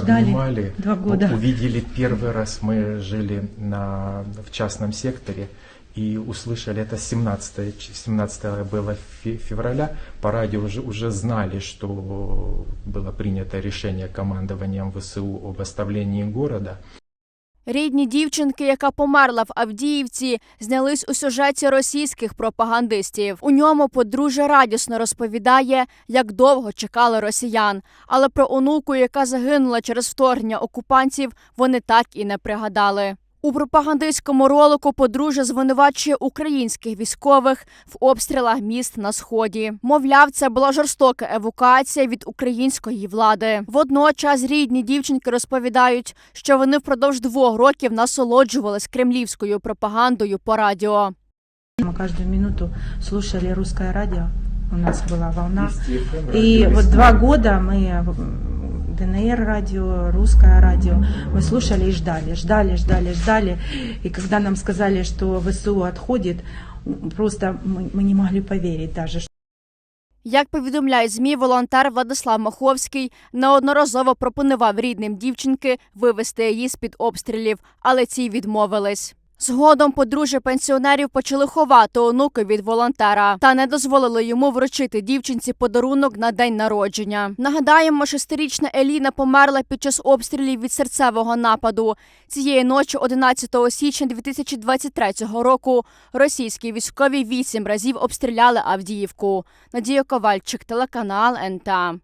ждали обнимали. два года. Увидели первый раз, мы жили на, в частном секторе и услышали, это 17, 17 было фе- февраля, по радио уже, уже знали, что было принято решение командованием ВСУ об оставлении города. Рідні дівчинки, яка померла в Авдіївці, знялись у сюжеті російських пропагандистів. У ньому подружжя радісно розповідає, як довго чекали росіян. Але про онуку, яка загинула через вторгнення окупантів, вони так і не пригадали. У пропагандистському ролику подружжя звинувачує українських військових в обстрілах міст на сході. Мовляв, це була жорстока евакуація від української влади. Водночас рідні дівчинки розповідають, що вони впродовж двох років насолоджувались кремлівською пропагандою по радіо. Мы каждую минуту слушали русское радио. У нас была волна. Вести FM, И радио вот Вести. два года мы м, ДНР радио, русское радио, мы слушали и ждали, ждали, ждали, ждали. И когда нам сказали, что ВСУ отходит, м, просто мы, мы не могли поверить даже, Як повідомляють змі, волонтер Владислав Маховський неодноразово пропонував рідним дівчинки вивезти її з під обстрілів, але ці відмовились. Згодом подружжя пенсіонерів почали ховати онуки від волонтера та не дозволили йому вручити дівчинці подарунок на день народження. Нагадаємо, шестирічна Еліна померла під час обстрілів від серцевого нападу. Цієї ночі, 11 січня 2023 року, російські військові вісім разів обстріляли Авдіївку. Надія Ковальчик, телеканал НТА.